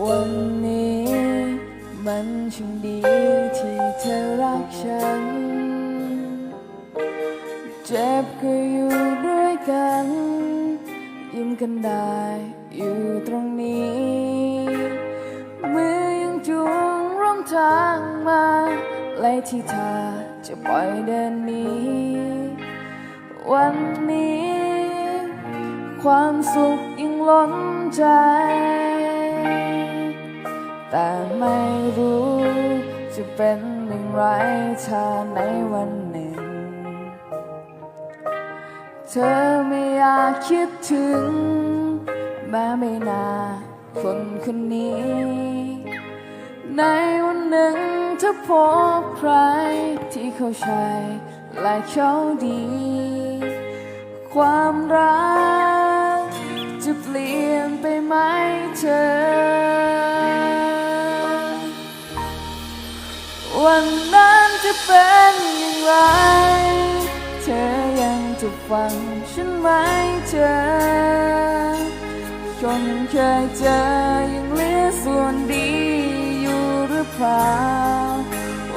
วันนี้ มันช่างดีที่เธอรักฉัน เจ็บก็อยู่ด้วยกัน ยิ้มกันได้อยู่ตรงนี้ มือยังจูงร่วมทางมาไล่ที่เธอจะปล่อยเดินนี้ วันนี้ ความสุขยังล้นใจ แต่ไม่รู้จะเป็นอย่างไรถ้าในวันหนึ่ง เธอไม่อยากคิดถึง แม้ไม่นาคนคนนี้ ในวันหนึ่งถ้าพบใครที่เขาใช่และเขาดี ความรักจะเปลี่ยนไปไหมเธอ วันนั้นจะเป็นอย่างไร เธอยังจะฟังฉันไหมเธอ คนเคยเจอยังเหลือส่วนดีอยู่หรือเปล่า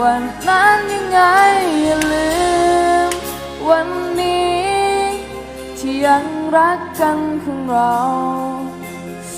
วันนั้นยังไงอย่าลืม วันนี้ ที่ยังรักกันของเรา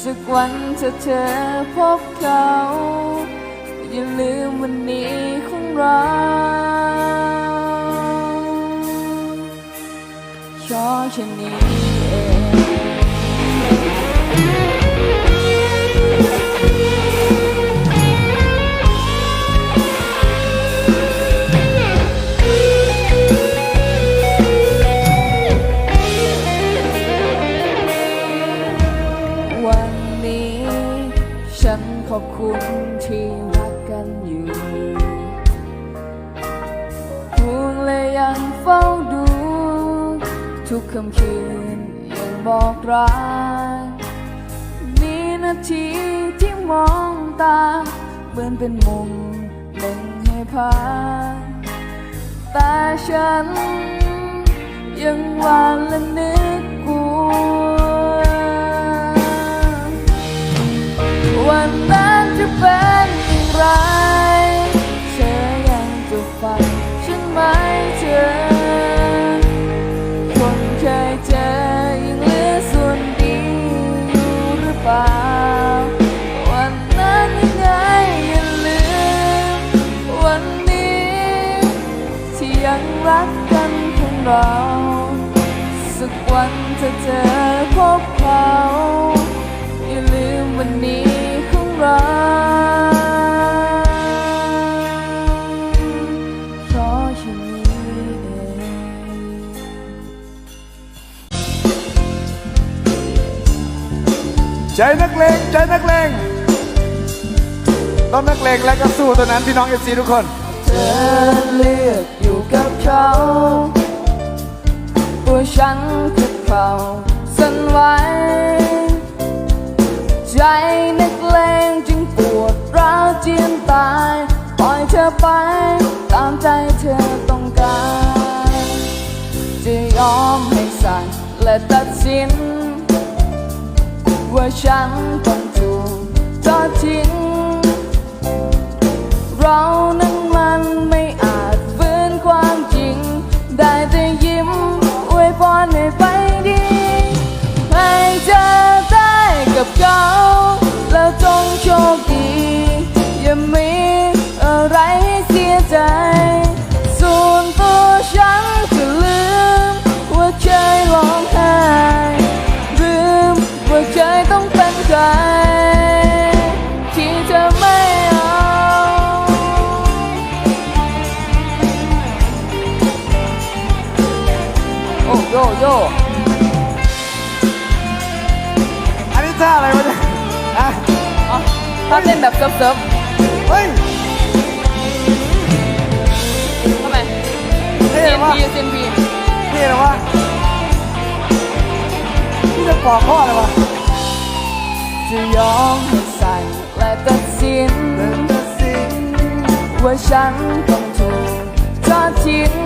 สักวันถ้าเธอพบเขา อย่าลืมวันนี้ของเราขอแค่นี้เองวันนี้ ฉันขอบคุณที่ กันอยู่ห่วงและยังเฝ้าดู ทุกคำคืนยังบอกรักมีนาทีที่มองตา เหมือนเป็นมุมหนึ่งให้พักแต่ฉันยังหวานและนึก ยังรักกันของเรา สักวันถ้าเธอพบเขาอย่าลืมวันนี้ของเราขอแค่นี้เองใจนักเลงใจนักเลงต้องนักเลงและก็สู้ตัวนั้นพี่น้องเอฟซีทุกคน เธอเลือกอยู่กับเขาตัวฉันกับเขาสั่นไหวใจนักเลงจึงปวดร้าวเจียนตายปล่อยเธอไปตามใจเธอต้องการจะยอมให้สั่งและตัดสิน ว่าฉันต้อง อะอะถ้าเต้นแบบเซิร์ฟเซิร์ฟเฮ้ยทำไม เท่เซียนวะพีเซียนพีเท่เลยวะนี่จะปอกข้อเลยวะจะยอมให้สั่งและตัดสิน เดินตัดสิน ว่าฉันต้องถูกทอดทิ้ง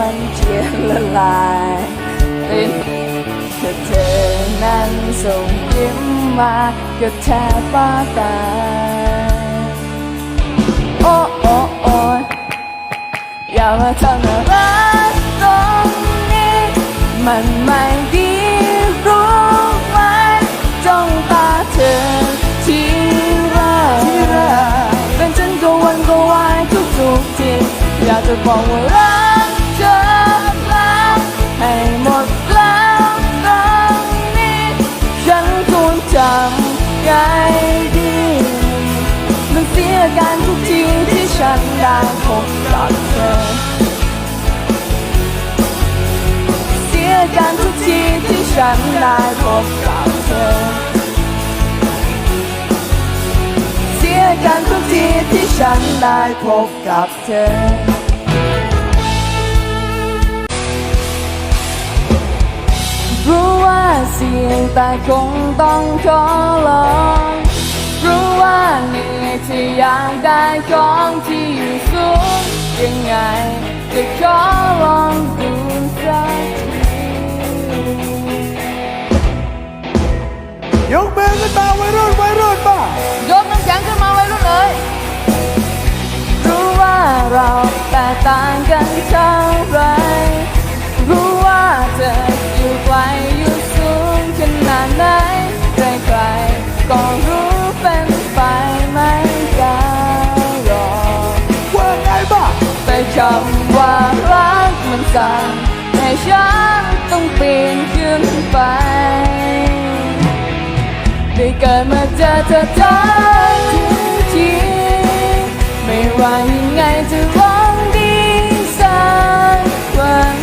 มันเจียนละลายเป็นแค่เธอนั้นส่งยิ้มมาก็แทบป้าตาย โอ้โอ้โอ้ยอย่ามาทำน่ารักตรงนี้ มันไม่ดีรู้ไหมจ้องตาเธอที่รักเป็นฉันก็วันก็วายทุกทุกทีอยากจะบอกว่าันได้พบกับเธอ เสียการทุกทีที่ฉันได้พบกับเธอ เสียกันทุกทีที่ฉันได้พบกับเธอรู้ว่าเสี่ยงแต่คงต้องขอลองรู้ว่าเหนื่อ ที่อยากได้ของที่อยู่สูงยังไงจะขอลองดูสักทียกมือขึ้นมาวัยรุ่นวัยรุ่นมายกน้ำแข็งขึ้นมาไว้รุ่นเลย รู้ว่าเราแตกต่างกันเท่าไร คำว่ารักมันสั่งให้ฉันต้องปีนขึ้นไป ได้เกิดมาเจอเธอทั้งทีไม่ว่ายังไงจะหวังดีสักวัน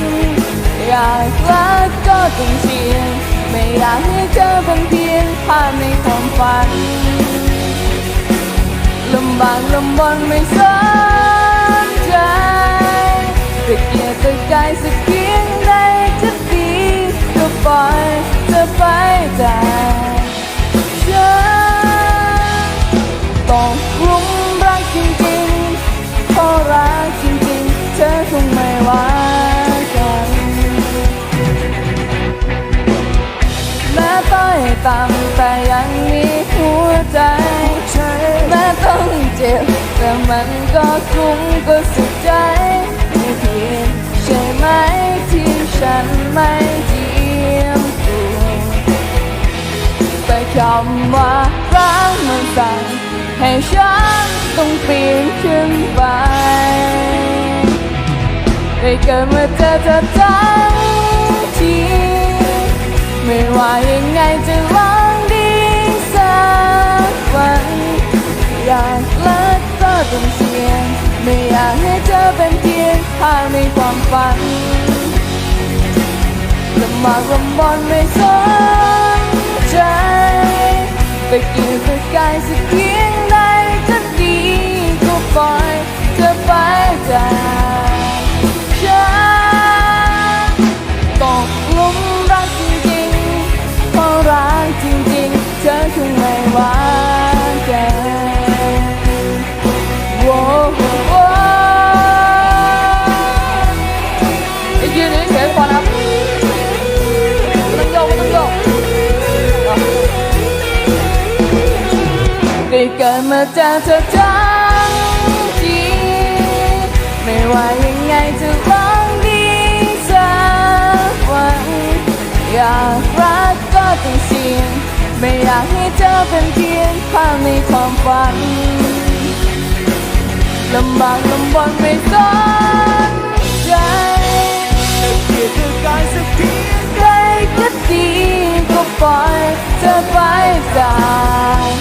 อยากรักก็ต้องเชียร์ไม่อยากให้เธอเป็นเพียงภาพในความฝันลำบากลำบนไม่สนใจ ตะเกียกตะกายสักเพียงใดจะดีก็ปล่อยเธอไปจากฉันต้องรุมรักจริงๆเพราะรักจริงๆ เธอคงไม่ว่ากันแม้ต้อยต่ำแต่ยังมีหัวใจแม้ต้องเจ็บแต่มันก็คุ้มก็สุดำว่ารักมันสั่งให้ฉันต้องปีนขึ้นไปได้เกิดมาเจอเธอทั้งทีไม่ว่ายังไงจะหวังดีสักวันอยากรักก็ต้องเสี่ยงไม่อยากให้เธอเป็นเพียงภาพในความฝันลำบากลำบนไม่สนใจ ไปกินไปกายสักเพียงใดจะดีก็ปล่อยเธอไปจากฉันตกหลุมรักจริง เธอเป็นเพียงภาพในความฝันลำบากลำบนไม่สนใจเกียรติการสักเพียงใครก็ดีก็ปล่อยเธอไปจาก